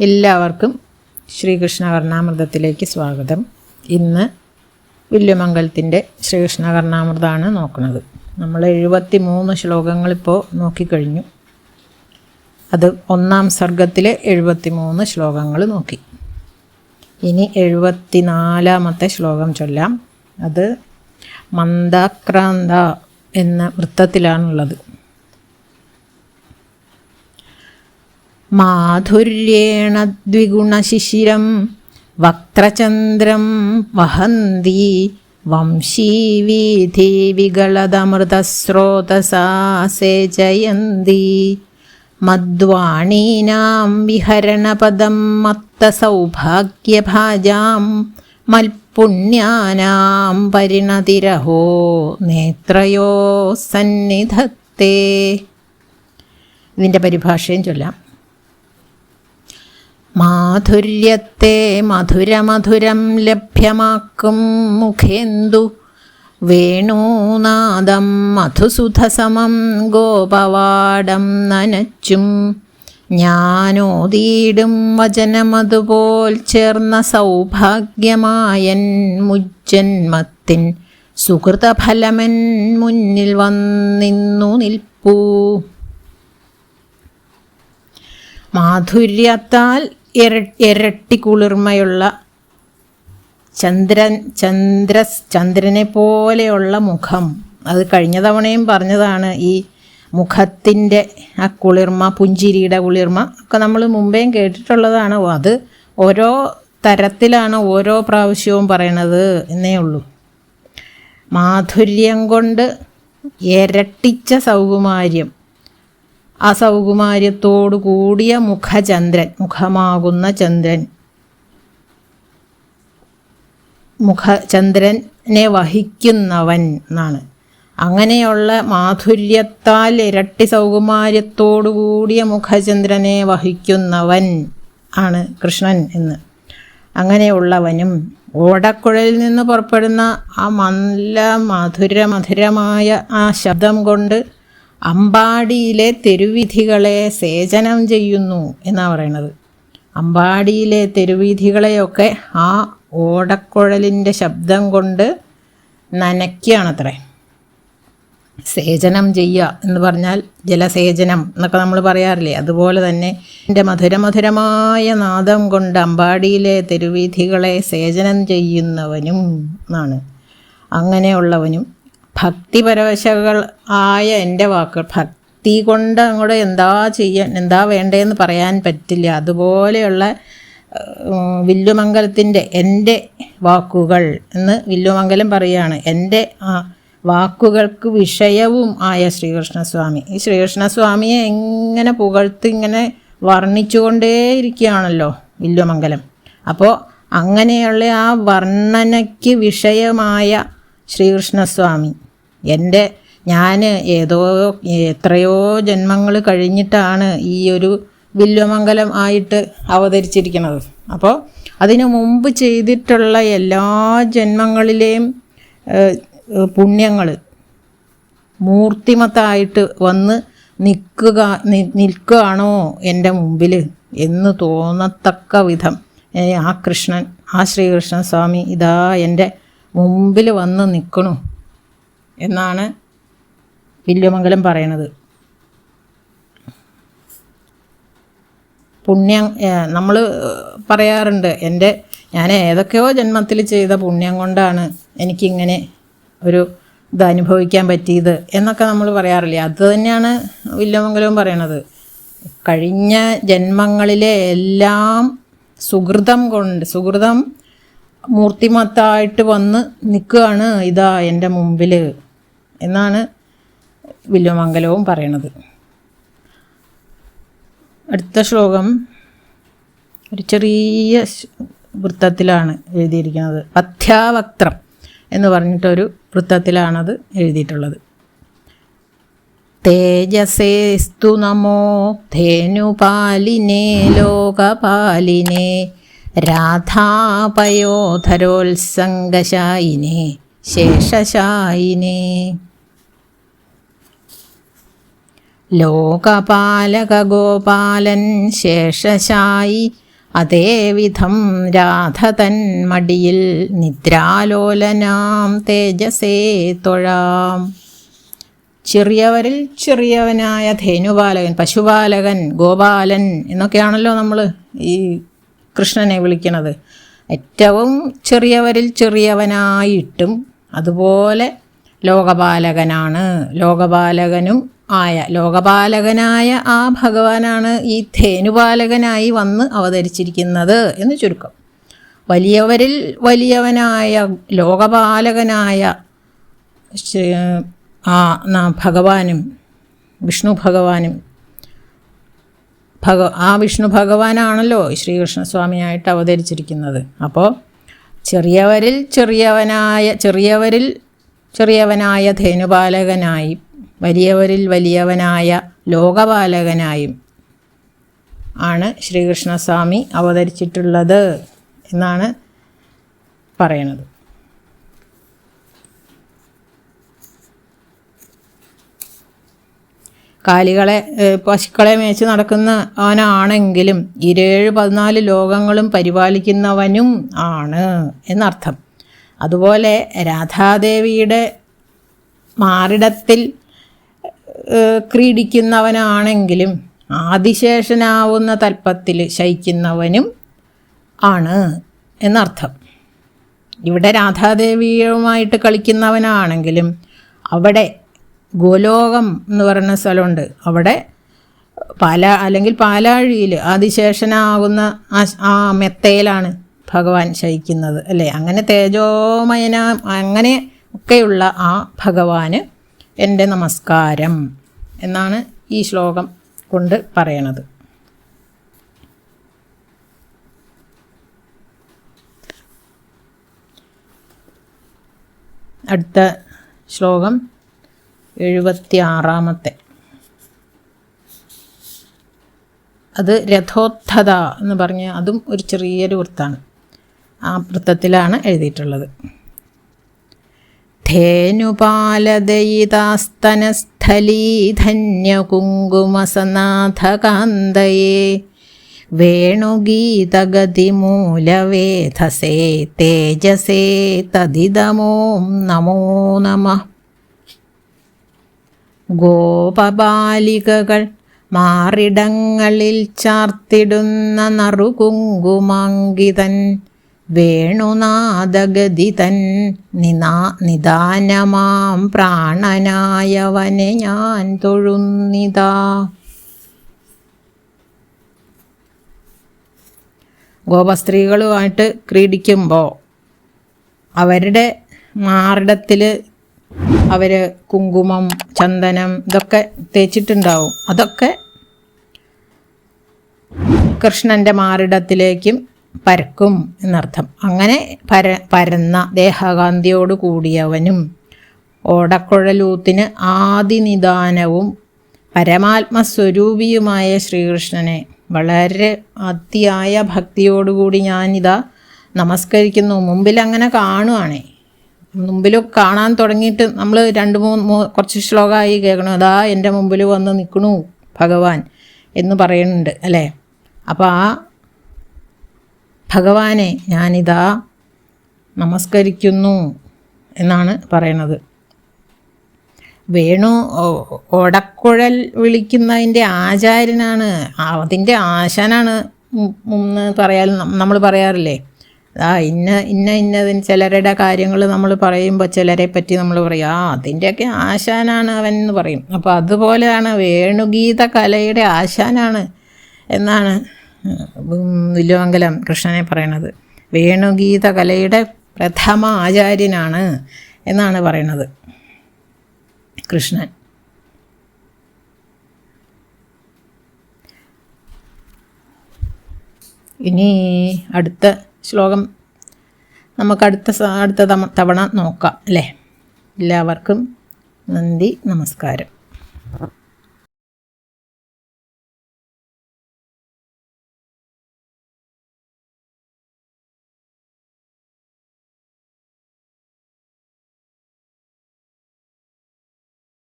എല്ലാവർക്കും ശ്രീകൃഷ്ണ കർണാമൃതത്തിലേക്ക് സ്വാഗതം. ഇന്ന് വില്യമംഗലത്തിന്റെ ശ്രീകൃഷ്ണ കർണാമൃതമാണ് നോക്കുന്നത്. നമ്മൾ എഴുപത്തി മൂന്ന് ശ്ലോകങ്ങളിപ്പോൾ നോക്കിക്കഴിഞ്ഞു. അത് ഒന്നാം സർഗത്തിലെ എഴുപത്തി മൂന്ന് ശ്ലോകങ്ങൾ നോക്കി. ഇനി എഴുപത്തി നാലാമത്തെ ശ്ലോകം ചൊല്ലാം. അത് മന്ദാക്രാന്ത എന്ന വൃത്തത്തിലാണുള്ളത്. മാധുര്യേണ ദ്വിഗുണശിശിരം വക്രചന്ദ്രം വഹന്തി വംശീവീഥി വികളതമൃതസ്രോതസാ സേചയന്തി. മദ്വാണീനാം വിഹരണപദം മത്തസൗഭാഗ്യഭാജാം മൽപുണ്യാനാം പരിണതിരഹോ നേത്രയോ സന്നിധത്തെ. ഇതിന്റെ പരിഭാഷയും ചൊല്ലാം. മാധുര്യത്തെ മധുരമധുരം ലഭ്യമാക്കും മുഖേന്ദു. വേണൂനാദം മധുസുധസമം ഗോപവാടം നനച്ചും. ഞാനോതീടും വചനമതുപോൽ ചേർന്ന സൗഭാഗ്യമായൻ മുജ്ജന്മത്തിൻ. സുഹൃതഫലമൻ മുന്നിൽ വന്നിന്നു നിൽപ്പൂ. മാധുര്യത്താൽ ഇരട്ടി കുളിർമയുള്ള ചന്ദ്രൻ ചന്ദ്ര ചന്ദ്രനെ പോലെയുള്ള മുഖം. അത് കഴിഞ്ഞ തവണയും പറഞ്ഞതാണ് ഈ മുഖത്തിന്റെ ആ കുളിർമ പുഞ്ചിരിയുടെ കുളിർമ ഒക്കെ നമ്മൾ മുമ്പേയും കേട്ടിട്ടുള്ളതാണ്. അത് ഓരോ തരത്തിലാണ് ഓരോ പ്രാവശ്യവും പറയണത് എന്നേ ഉള്ളൂ. മാധുര്യം കൊണ്ട് ഇരട്ടിച്ച സൗകുമാര്യം. ആ സൗകുമാര്യത്തോടു കൂടിയ മുഖചന്ദ്രൻ മുഖമാകുന്ന ചന്ദ്രൻ. മുഖചന്ദ്രനെ വഹിക്കുന്നവൻ എന്നാണ്. അങ്ങനെയുള്ള മാധുര്യത്താൽ ഇരട്ടി സൗകുമാര്യത്തോടു കൂടിയ മുഖചന്ദ്രനെ വഹിക്കുന്നവൻ ആണ് കൃഷ്ണൻ എന്ന്. അങ്ങനെയുള്ളവനും ഓടക്കുഴലിൽ നിന്ന് പുറപ്പെടുന്ന ആ നല്ല മധുര മധുരമായ ആ ശബ്ദം കൊണ്ട് അമ്പാടിയിലെ തെരുവിധികളെ സേചനം ചെയ്യുന്നു എന്നാണ് പറയണത്. അമ്പാടിയിലെ തെരുവിധികളെയൊക്കെ ആ ഓടക്കുഴലിന്റെ ശബ്ദം കൊണ്ട് നനയ്ക്കുകയാണത്രേ. സേചനം ചെയ്യുക എന്ന് പറഞ്ഞാൽ ജലസേചനം എന്നൊക്കെ നമ്മൾ പറയാറില്ലേ. അതുപോലെ തന്നെ എന്റെ മധുരമധുരമായ നാദം കൊണ്ട് അമ്പാടിയിലെ തെരുവീഥികളെ സേചനം ചെയ്യുന്നവനും എന്നാണ്. അങ്ങനെയുള്ളവനും ഭക്തിപരവശകൾ ആയ എന്റെ വാക്കുകൾ. ഭക്തി കൊണ്ട് അങ്ങോട്ട് എന്താ ചെയ്യാൻ എന്താ വേണ്ടതെന്ന് പറയാൻ പറ്റില്ല. അതുപോലെയുള്ള വില്ലുമംഗലത്തിന്റെ എന്റെ വാക്കുകൾ എന്ന് വില്ലുമംഗലം പറയുകയാണ്. എന്റെ വാക്കുകൾക്ക് വിഷയവും ആയ ശ്രീകൃഷ്ണസ്വാമി. ഈ ശ്രീകൃഷ്ണസ്വാമിയെ എങ്ങനെ പുകഴ്ത്തി ഇങ്ങനെ വർണിച്ചുകൊണ്ടേയിരിക്കുകയാണല്ലോ വില്ലുമംഗലം. അപ്പോൾ അങ്ങനെയുള്ള ആ വർണനയ്ക്ക് വിഷയമായ ശ്രീകൃഷ്ണസ്വാമി. എന്റെ ഞാൻ ഏതോ എത്രയോ ജന്മങ്ങൾ കഴിഞ്ഞിട്ടാണ് ഈ ഒരു വില്വമംഗലം ആയിട്ട് അവതരിച്ചിരിക്കുന്നത്. അപ്പോൾ അതിനു മുമ്പ് ചെയ്തിട്ടുള്ള എല്ലാ ജന്മങ്ങളിലെയും പുണ്യങ്ങൾ മൂർത്തിമത്തായിട്ട് വന്ന് നിൽക്കുക നിൽക്കുകയാണോ എന്റെ മുമ്പിൽ എന്ന് തോന്നത്തക്ക വിധം. ആ കൃഷ്ണൻ ആ ശ്രീകൃഷ്ണ സ്വാമി ഇതാ എന്റെ മുമ്പിൽ വന്ന് നിൽക്കണു എന്നാണ് വില്യമംഗലം പറയണത്. പുണ്യം നമ്മൾ പറയാറുണ്ട് എന്റെ ഞാൻ ഏതൊക്കെയോ ജന്മത്തിൽ ചെയ്ത പുണ്യം കൊണ്ടാണ് എനിക്കിങ്ങനെ ഒരു ഇത് അനുഭവിക്കാൻ പറ്റിയത് എന്നൊക്കെ നമ്മൾ പറയാറില്ലേ. അത് തന്നെയാണ് വില്യമംഗലവും പറയണത്. കഴിഞ്ഞ ജന്മങ്ങളിലെ എല്ലാം സുഹൃതം കൊണ്ട് സുഹൃതം മൂർത്തിമത്തായിട്ട് വന്ന് നിൽക്കുകയാണ് ഇതാ എന്റെ മുമ്പിൽ എന്നാണ് വില്ലുമംഗലവും പറയണത്. അടുത്ത ശ്ലോകം ഒരു ചെറിയ വൃത്തത്തിലാണ് എഴുതിയിരിക്കുന്നത്. പഥ്യാവക്ത്രം എന്ന് പറഞ്ഞിട്ടൊരു വൃത്തത്തിലാണത് എഴുതിയിട്ടുള്ളത്. തേജസേസ്തു നമോ ധേനുപാലിനേ ലോകപാലിനെ രാധാപയോധരോത്സംഗശായിനെ ശേഷശായിനെ. ലോകപാലക ഗോപാലൻ ശേഷശായി അതേവിധം രാധ തൻ മടിയിൽ നിദ്രാലോലനാം തേജസേ തൊഴാം. ചെറിയവരിൽ ചെറിയവനായ ധേനുപാലകൻ പശുപാലകൻ ഗോപാലൻ എന്നൊക്കെയാണല്ലോ നമ്മൾ ഈ കൃഷ്ണനെ വിളിക്കണത്. ഏറ്റവും ചെറിയവരിൽ ചെറിയവനായിട്ടും അതുപോലെ ലോകപാലകനാണ് ലോകപാലകനും ആയ ലോകപാലകനായ ആ ഭഗവാനാണ് ഈ ധേനുപാലകനായി വന്ന് അവതരിച്ചിരിക്കുന്നത് എന്ന് ചുരുക്കം. വലിയവരിൽ വലിയവനായ ലോകപാലകനായ ആ ഭഗവാനും വിഷ്ണു ഭഗവാനും ഭഗ ആ വിഷ്ണു ഭഗവാനാണല്ലോ ശ്രീകൃഷ്ണസ്വാമിയായിട്ട് അവതരിച്ചിരിക്കുന്നത്. അപ്പോൾ ചെറിയവരിൽ ചെറിയവനായ ചെറിയവരിൽ ചെറിയവനായ ധേനുപാലകനായി വലിയവരിൽ വലിയവനായ ലോകപാലകനായും ആണ് ശ്രീകൃഷ്ണസ്വാമി അവതരിച്ചിട്ടുള്ളത് എന്നാണ് പറയണത് കാലികളെ പശുക്കളെ മേച്ച് നടക്കുന്ന അവനാണെങ്കിലും ഇരേഴ് പതിനാല് ലോകങ്ങളും പരിപാലിക്കുന്നവനും ആണ് എന്നർത്ഥം. അതുപോലെ രാധാദേവിയുടെ മാറിടത്തിൽ ക്രീഡിക്കുന്നവനാണെങ്കിലും ആദിശേഷനാവുന്ന തൽപ്പത്തിൽ ശയിക്കുന്നവനും ആണ് എന്നർത്ഥം. ഇവിടെ രാധാദേവിയുമായിട്ട് കളിക്കുന്നവനാണെങ്കിലും അവിടെ ഗോലോകം എന്ന് പറയുന്ന സ്ഥലമുണ്ട്. അവിടെ പാല അല്ലെങ്കിൽ പാലാഴിയിൽ ആദിശേഷനാകുന്ന ആ മെത്തയിലാണ് ഭഗവാൻ ശയിക്കുന്നത് അല്ലേ? അങ്ങനെ തേജോമയന അങ്ങനെ ഒക്കെയുള്ള ആ ഭഗവാന് എന്റെ നമസ്കാരം എന്നാണ് ഈ ശ്ലോകം കൊണ്ട് പറയണത്. അടുത്ത ശ്ലോകം. എഴുപത്തി ആറാമത്തെ അത് രഥോത്ഥത എന്ന് പറഞ്ഞ് അതും ഒരു ചെറിയൊരു വൃത്താണ്. ആ വൃത്തത്തിലാണ് എഴുതിയിട്ടുള്ളത്. ധേനുപാലദയിതാസ്തനസ്ഥലീധന്യകുങ്കുമസനാഥകാന്തയേ വേണുഗീതഗതിമൂലവേധസേ തേജസേ തദിതമോം നമോ നമഃ. ഗോപബാലികകൾ മാറിടങ്ങളിൽ ചാർത്തിടുന്ന നറുകുങ്കുമാങ്കിതൻ വേണുനാദഗതിതൻ നിനാ നിദാനമാം പ്രാണനായവനെ ഞാൻ തൊഴുന്നിതാ. ഗോപസ്ത്രീകളുമായിട്ട് ക്രീഡിക്കുമ്പോൾ അവരുടെ മാറിടത്തിൽ അവർ കുങ്കുമം ചന്ദനം ഇതൊക്കെ തേച്ചിട്ടുണ്ടാവും. അതൊക്കെ കൃഷ്ണന്റെ മാറിടത്തിലേക്കും പരക്കും എന്നർത്ഥം. അങ്ങനെ പര പരന്ന ദേഹകാന്തിയോട് കൂടിയവനും ഓടക്കുഴലൂത്തിന് ആദിനിദാനവും പരമാത്മസ്വരൂപിയുമായ ശ്രീകൃഷ്ണനെ വളരെ അതിയായ ഭക്തിയോടുകൂടി ഞാനിതാ നമസ്കരിക്കുന്നു. മുമ്പിൽ അങ്ങനെ കാണുവാണേ. മുമ്പിൽ കാണാൻ തുടങ്ങിയിട്ട് നമ്മൾ രണ്ട് മൂന്ന് കുറച്ച് ശ്ലോകമായി കേൾക്കണം. അതാ എന്റെ മുമ്പിൽ വന്ന് നിൽക്കണു ഭഗവാൻ എന്ന് പറയുന്നുണ്ട് അല്ലേ? അപ്പോൾ ആ ഭഗവാനെ ഞാനിതാ നമസ്കരിക്കുന്നു എന്നാണ് പറയണത്. വേണു ഒടക്കുഴൽ വിളിക്കുന്നതിന്റെ ആചാര്യനാണ്. അതിന്റെ ആശാനാണ് പറയാൻ നമ്മൾ പറയാറില്ലേ? ആ ഇന്ന ഇന്ന ഇന്നതിന് ചിലരുടെ കാര്യങ്ങൾ നമ്മൾ പറയുമ്പോൾ ചിലരെ പറ്റി നമ്മൾ പറയും ആ അതിന്റെയൊക്കെ ആശാനാണ് അവൻ എന്ന് പറയും. അപ്പോൾ അതുപോലെയാണ് വേണുഗീത കലയുടെ ആശാനാണ് എന്നാണ് വില്ലുമംഗലം കൃഷ്ണനെ പറയണത്. വേണുഗീത കലയുടെ പ്രഥമ ആചാര്യനാണ് എന്നാണ് പറയണത് കൃഷ്ണൻ. ഇനി അടുത്ത ശ്ലോകം നമുക്ക് അടുത്ത അടുത്ത തവണ നോക്കാം അല്ലേ? എല്ലാവർക്കും നന്ദി നമസ്കാരം.